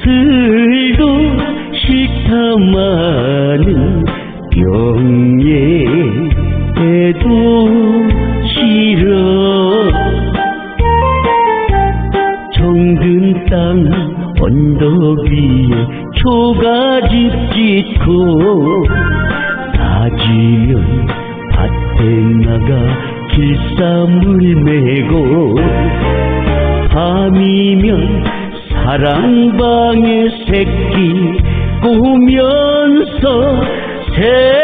벼슬도 식탐하는 병예에도 싫어. 정든 땅 언덕 위에 초가집 짓고 따지면 밭에 나가 길쌈을 메고 밤이면 사랑방에 새끼 꾸면서 새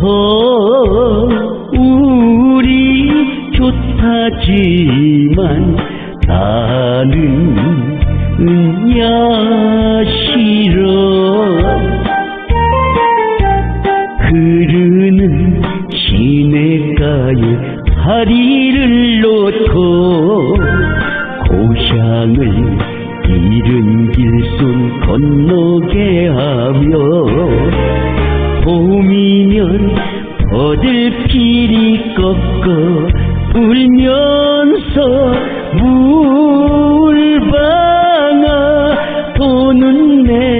서울이 좋다지만 나는 야싫어. 흐르는 시냇가에 다리를 놓고 고향을 잃은 길손 건너 꺾어 울면서 물방아 돈은 내